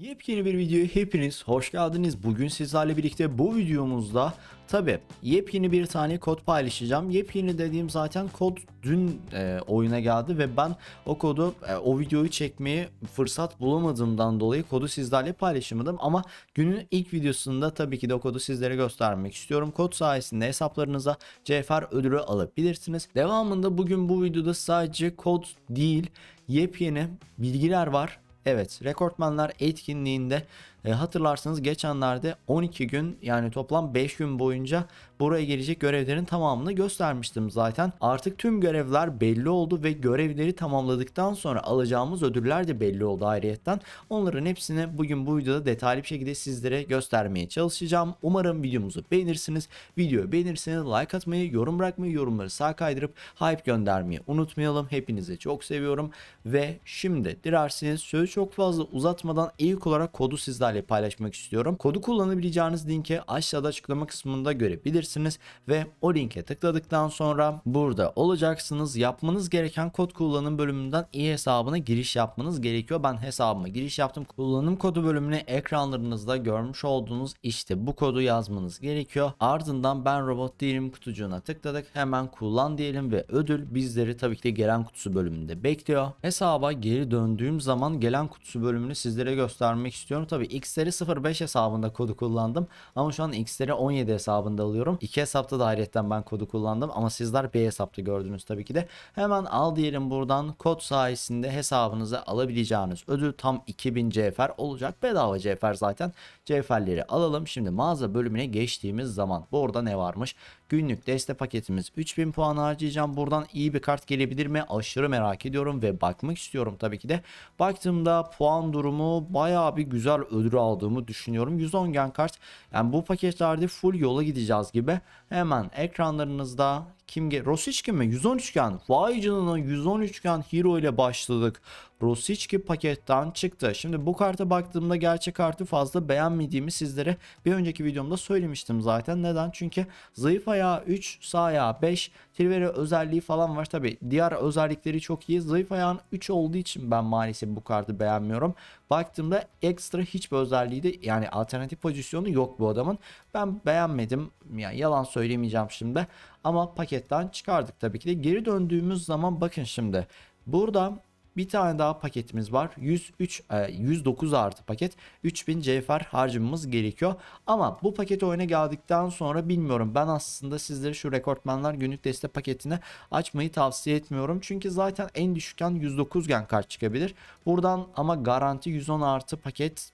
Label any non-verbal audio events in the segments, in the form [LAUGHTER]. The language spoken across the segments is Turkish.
Yepyeni bir videoya hepiniz hoş geldiniz. Bugün sizlerle birlikte bu videomuzda tabi yepyeni bir tane kod paylaşacağım. Yepyeni dediğim zaten kod dün e, oyuna geldi ve ben o kodu e, o videoyu çekmeye fırsat bulamadığımdan dolayı kodu sizlerle paylaşamadım. Ama günün ilk videosunda tabii ki de o kodu sizlere göstermek istiyorum. Kod sayesinde hesaplarınıza CFR ödülü alabilirsiniz. Devamında bugün bu videoda sadece kod değil yepyeni bilgiler var. Evet, rekortmanlar etkinliğinde e, hatırlarsanız geçenlerde 12 gün yani toplam 5 gün boyunca buraya gelecek görevlerin tamamını göstermiştim zaten. Artık tüm görevler belli oldu ve görevleri tamamladıktan sonra alacağımız ödüller de belli oldu ayrıyetten. Onların hepsini bugün bu videoda detaylı bir şekilde sizlere göstermeye çalışacağım. Umarım videomuzu beğenirsiniz. Videoyu beğenirseniz like atmayı, yorum bırakmayı, yorumları sağ kaydırıp hype göndermeyi unutmayalım. Hepinizi çok seviyorum ve şimdi dilerseniz sözü çok fazla uzatmadan ilk olarak kodu sizlerle paylaşmak istiyorum. Kodu kullanabileceğiniz linki aşağıda açıklama kısmında görebilirsiniz ve o linke tıkladıktan sonra burada olacaksınız. Yapmanız gereken kod kullanım bölümünden iyi hesabına giriş yapmanız gerekiyor. Ben hesabıma giriş yaptım. Kullanım kodu bölümüne ekranlarınızda görmüş olduğunuz işte bu kodu yazmanız gerekiyor. Ardından ben robot değilim kutucuğuna tıkladık. Hemen kullan diyelim ve ödül bizleri tabii ki de gelen kutusu bölümünde bekliyor. Hesaba geri döndüğüm zaman gelen kutusu bölümünü sizlere göstermek istiyorum. Tabii X'leri 05 hesabında kodu kullandım ama şu an X'leri 17 hesabında alıyorum. İki hesapta da ayrıyetten ben kodu kullandım ama sizler B hesapta gördünüz tabii ki de. Hemen al diyelim buradan kod sayesinde hesabınıza alabileceğiniz ödül tam 2000 CFR olacak. Bedava CFR zaten. CFR'leri alalım. Şimdi mağaza bölümüne geçtiğimiz zaman burada ne varmış? Günlük deste paketimiz 3000 puan harcayacağım. Buradan iyi bir kart gelebilir mi? Aşırı merak ediyorum ve bakmak istiyorum tabii ki de. Baktığımda puan durumu bayağı bir güzel ödül aldığımı düşünüyorum. 110 gen kart. Yani bu paketlerde full yola gideceğiz gibi. Hemen ekranlarınızda kim ge Rosicki mi? 113 gen. Vay canına 113 gen hero ile başladık. Rosicki paketten çıktı. Şimdi bu karta baktığımda gerçek kartı fazla beğenmediğimi sizlere bir önceki videomda söylemiştim zaten. Neden? Çünkü zayıf ayağı 3, sağ ayağı 5, Triveri özelliği falan var. Tabi diğer özellikleri çok iyi. Zayıf ayağın 3 olduğu için ben maalesef bu kartı beğenmiyorum. Baktığımda ekstra hiçbir özelliği de yani alternatif pozisyonu yok bu adamın. Ben beğenmedim. Yani yalan söylemeyeceğim şimdi. Ama paketten çıkardık tabii ki de. Geri döndüğümüz zaman bakın şimdi. Burada bir tane daha paketimiz var. 103 e, 109 artı paket. 3000 CFR harcamamız gerekiyor. Ama bu paket oyuna geldikten sonra bilmiyorum. Ben aslında sizlere şu rekortmanlar günlük deste paketini açmayı tavsiye etmiyorum. Çünkü zaten en düşükten 109 gen kart çıkabilir. Buradan ama garanti 110 artı paket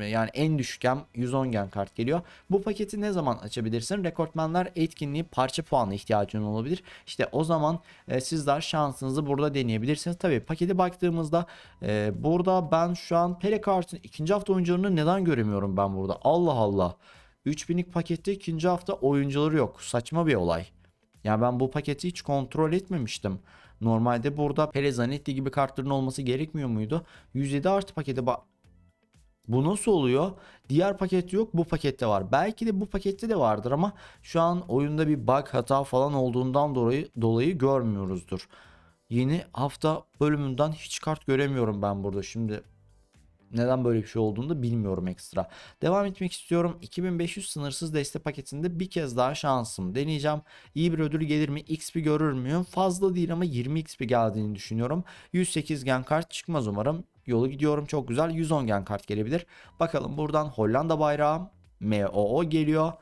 yani en düşükken 110 gen kart geliyor. Bu paketi ne zaman açabilirsin? Rekortmanlar etkinliği parça puanı ihtiyacın olabilir. İşte o zaman e, sizler şansınızı burada deneyebilirsiniz. Tabii paketi baktığımızda e, burada ben şu an Pele ikinci hafta oyuncularını neden göremiyorum ben burada? Allah Allah. 3000'lik pakette ikinci hafta oyuncuları yok. Saçma bir olay. Ya ben bu paketi hiç kontrol etmemiştim. Normalde burada Pele Zanetti gibi kartların olması gerekmiyor muydu? 107 artı pakete bak. Bu nasıl oluyor? Diğer paket yok bu pakette var. Belki de bu pakette de vardır ama şu an oyunda bir bug hata falan olduğundan dolayı, dolayı görmüyoruzdur. Yeni hafta bölümünden hiç kart göremiyorum ben burada. Şimdi neden böyle bir şey olduğunu da bilmiyorum ekstra. Devam etmek istiyorum. 2500 sınırsız deste paketinde bir kez daha şansım deneyeceğim. İyi bir ödül gelir mi? XP görür müyüm? Fazla değil ama 20 XP geldiğini düşünüyorum. 108 gen kart çıkmaz umarım. Yolu gidiyorum çok güzel. 110 gen kart gelebilir. Bakalım buradan Hollanda bayrağı MOO geliyor.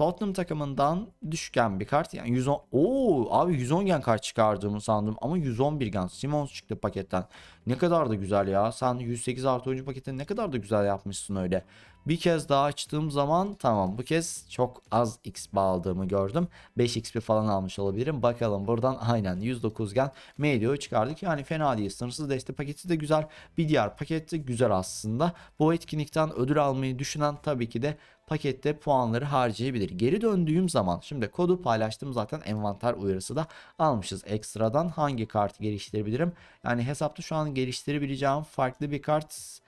Tottenham takımından düşken bir kart. Yani 110 Oo abi 110 gen kart çıkardığımı sandım ama 111 gen Simons çıktı paketten. Ne kadar da güzel ya. Sen 108 artı oyuncu paketini ne kadar da güzel yapmışsın öyle. Bir kez daha açtığım zaman tamam bu kez çok az XP aldığımı gördüm. 5 XP falan almış olabilirim. Bakalım buradan [LAUGHS] aynen 109 gen Medio'yu çıkardık. Yani fena değil. Sınırsız deste paketi de güzel. Bir diğer paket de güzel aslında. Bu etkinlikten ödül almayı düşünen tabii ki de pakette puanları harcayabilir. Geri döndüğüm zaman şimdi kodu paylaştım zaten envanter uyarısı da almışız. Ekstradan hangi kartı geliştirebilirim? Yani hesapta şu an geliştirebileceğim farklı bir kart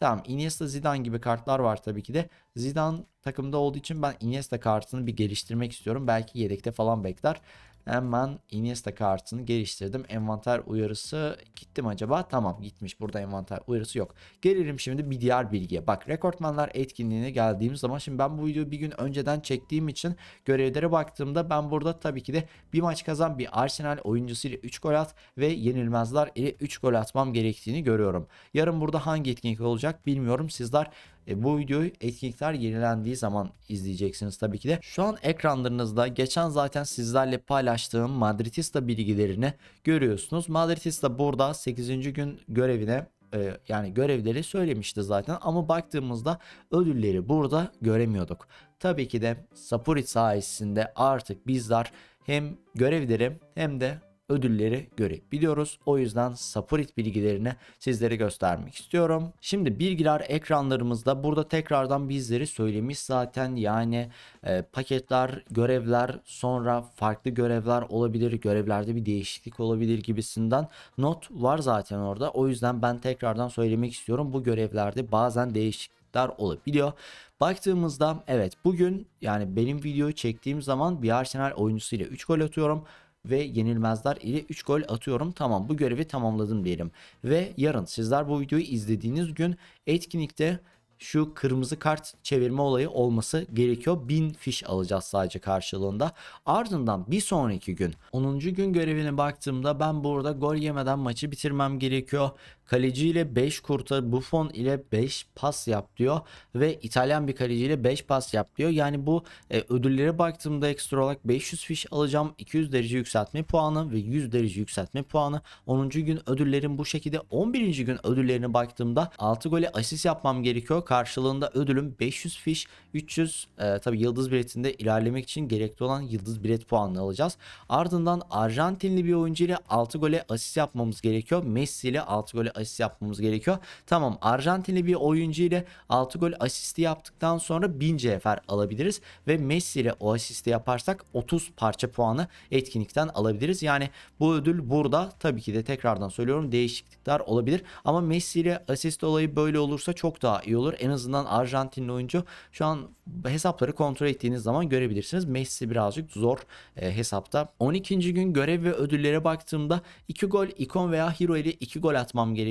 Tamam Iniesta Zidane gibi kartlar var tabii ki de. Zidane takımda olduğu için ben Iniesta kartını bir geliştirmek istiyorum. Belki yedekte falan bekler. Hemen Iniesta kartını geliştirdim. Envanter uyarısı gitti mi acaba? Tamam gitmiş. Burada envanter uyarısı yok. Gelelim şimdi bir diğer bilgiye. Bak rekortmanlar etkinliğine geldiğimiz zaman şimdi ben bu videoyu bir gün önceden çektiğim için görevlere baktığımda ben burada tabii ki de bir maç kazan bir Arsenal oyuncusu ile 3 gol at ve yenilmezler ile 3 gol atmam gerektiğini görüyorum. Yarın burada hangi etkinlik olacak bilmiyorum. Sizler e, bu videoyu etkinlikler yenilendiği zaman izleyeceksiniz tabii ki de. Şu an ekranlarınızda geçen zaten sizlerle paylaştığım Madridista bilgilerini görüyorsunuz. Madridista burada 8. gün görevine e, yani görevleri söylemişti zaten ama baktığımızda ödülleri burada göremiyorduk. Tabii ki de Sapurit sayesinde artık bizler hem görevleri hem de ödülleri görebiliyoruz. O yüzden Sapurit bilgilerini sizlere göstermek istiyorum. Şimdi bilgiler ekranlarımızda. Burada tekrardan bizleri söylemiş zaten. Yani e, paketler, görevler, sonra farklı görevler olabilir. Görevlerde bir değişiklik olabilir gibisinden not var zaten orada. O yüzden ben tekrardan söylemek istiyorum. Bu görevlerde bazen değişiklikler olabiliyor. Baktığımızda evet bugün yani benim videoyu çektiğim zaman bir Arsenal oyuncusu ile 3 gol atıyorum ve yenilmezler ile 3 gol atıyorum. Tamam bu görevi tamamladım diyelim. Ve yarın sizler bu videoyu izlediğiniz gün etkinlikte şu kırmızı kart çevirme olayı olması gerekiyor. 1000 fiş alacağız sadece karşılığında. Ardından bir sonraki gün 10. gün görevine baktığımda ben burada gol yemeden maçı bitirmem gerekiyor. Kaleci ile 5 kurtar, Buffon ile 5 pas yap diyor ve İtalyan bir kaleci ile 5 pas yap diyor. Yani bu e, ödüllere baktığımda ekstra olarak 500 fiş alacağım. 200 derece yükseltme puanı ve 100 derece yükseltme puanı. 10. gün ödüllerim bu şekilde. 11. gün ödüllerine baktığımda 6 gole asist yapmam gerekiyor. Karşılığında ödülüm 500 fiş, 300 e, tabi yıldız biletinde ilerlemek için gerekli olan yıldız bilet puanını alacağız. Ardından Arjantinli bir oyuncu ile 6 gole asist yapmamız gerekiyor. Messi ile 6 gole asist yapmamız gerekiyor. Tamam Arjantinli bir oyuncu ile 6 gol asisti yaptıktan sonra 1000 CFR alabiliriz ve Messi ile o asisti yaparsak 30 parça puanı etkinlikten alabiliriz. Yani bu ödül burada tabii ki de tekrardan söylüyorum değişiklikler olabilir ama Messi ile asist olayı böyle olursa çok daha iyi olur. En azından Arjantinli oyuncu şu an hesapları kontrol ettiğiniz zaman görebilirsiniz. Messi birazcık zor e, hesapta. 12. gün görev ve ödüllere baktığımda 2 gol ikon veya hero ile 2 gol atmam gerekiyor.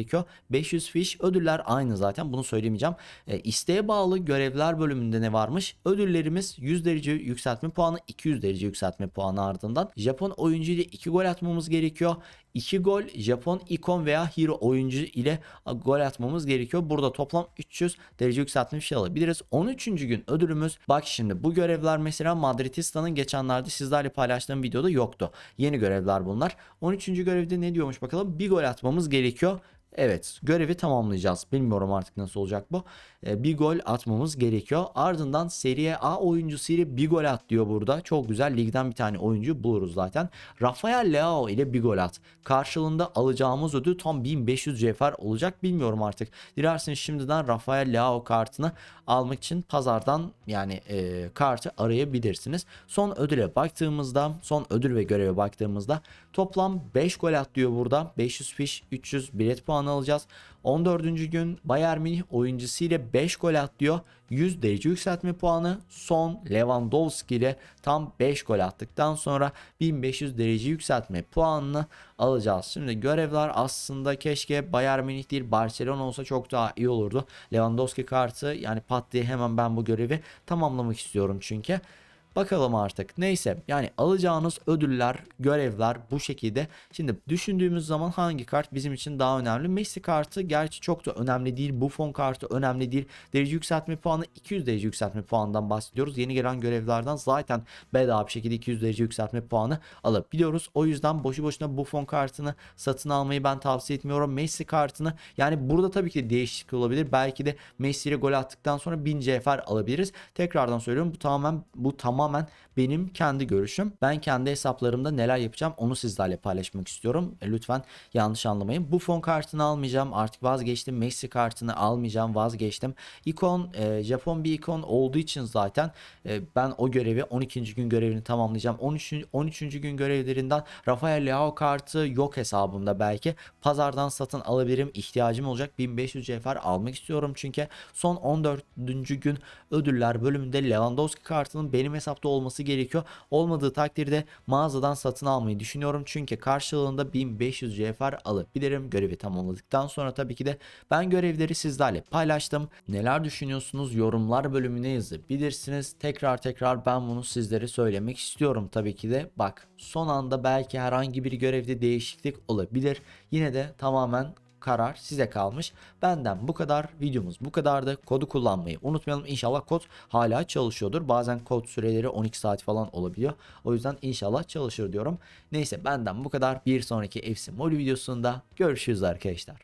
500 fiş ödüller aynı zaten bunu söylemeyeceğim. E, isteğe bağlı görevler bölümünde ne varmış? Ödüllerimiz 100 derece yükseltme puanı 200 derece yükseltme puanı ardından. Japon oyuncu ile 2 gol atmamız gerekiyor. 2 gol Japon ikon veya hero oyuncu ile gol atmamız gerekiyor. Burada toplam 300 derece yükseltme şey alabiliriz. 13. gün ödülümüz bak şimdi bu görevler mesela Madridista'nın geçenlerde sizlerle paylaştığım videoda yoktu. Yeni görevler bunlar. 13. görevde ne diyormuş bakalım. Bir gol atmamız gerekiyor. Evet görevi tamamlayacağız. Bilmiyorum artık nasıl olacak bu. Ee, bir gol atmamız gerekiyor. Ardından Serie A oyuncusu ile bir gol at diyor burada. Çok güzel ligden bir tane oyuncu buluruz zaten. Rafael Leao ile bir gol at. Karşılığında alacağımız ödül tam 1500 CFR olacak. Bilmiyorum artık. Dilerseniz şimdiden Rafael Leao kartını almak için pazardan yani e, kartı arayabilirsiniz. Son ödüle baktığımızda son ödül ve göreve baktığımızda toplam 5 gol at diyor burada. 500 fiş 300 bilet puanı alacağız. 14. gün Bayern Münih oyuncusu ile 5 gol atlıyor. 100 derece yükseltme puanı. Son Lewandowski ile tam 5 gol attıktan sonra 1500 derece yükseltme puanını alacağız. Şimdi görevler aslında keşke Bayern Münih değil Barcelona olsa çok daha iyi olurdu. Lewandowski kartı yani pat diye hemen ben bu görevi tamamlamak istiyorum çünkü. Bakalım artık. Neyse yani alacağınız ödüller, görevler bu şekilde. Şimdi düşündüğümüz zaman hangi kart bizim için daha önemli? Messi kartı gerçi çok da önemli değil. Buffon kartı önemli değil. Derece yükseltme puanı 200 derece yükseltme puanından bahsediyoruz. Yeni gelen görevlerden zaten bedava bir şekilde 200 derece yükseltme puanı alabiliyoruz. O yüzden boşu boşuna Buffon kartını satın almayı ben tavsiye etmiyorum. Messi kartını yani burada tabii ki de değişiklik olabilir. Belki de Messi ile gol attıktan sonra 1000 CFR alabiliriz. Tekrardan söylüyorum bu tamamen bu tamamen tamamen benim kendi görüşüm. Ben kendi hesaplarımda neler yapacağım onu sizlerle paylaşmak istiyorum. E, Lütfen yanlış anlamayın. Bu fon kartını almayacağım. Artık vazgeçtim. Messi kartını almayacağım. Vazgeçtim. İkon e, Japon bir ikon olduğu için zaten e, ben o görevi 12. gün görevini tamamlayacağım. 13. 13. gün görevlerinden Rafael Leao kartı yok hesabımda belki. Pazardan satın alabilirim. İhtiyacım olacak. 1500 cevher almak istiyorum çünkü son 14. gün ödüller bölümünde Lewandowski kartının benim hesapta olması gerekiyor. Olmadığı takdirde mağazadan satın almayı düşünüyorum. Çünkü karşılığında 1500 cevher alabilirim görevi tamamladıktan sonra tabii ki de ben görevleri sizlerle paylaştım. Neler düşünüyorsunuz yorumlar bölümüne yazabilirsiniz. Tekrar tekrar ben bunu sizlere söylemek istiyorum tabii ki de. Bak son anda belki herhangi bir görevde değişiklik olabilir. Yine de tamamen karar size kalmış. Benden bu kadar. Videomuz bu kadardı. Kodu kullanmayı unutmayalım. İnşallah kod hala çalışıyordur. Bazen kod süreleri 12 saat falan olabiliyor. O yüzden inşallah çalışır diyorum. Neyse benden bu kadar. Bir sonraki FC Moli videosunda görüşürüz arkadaşlar.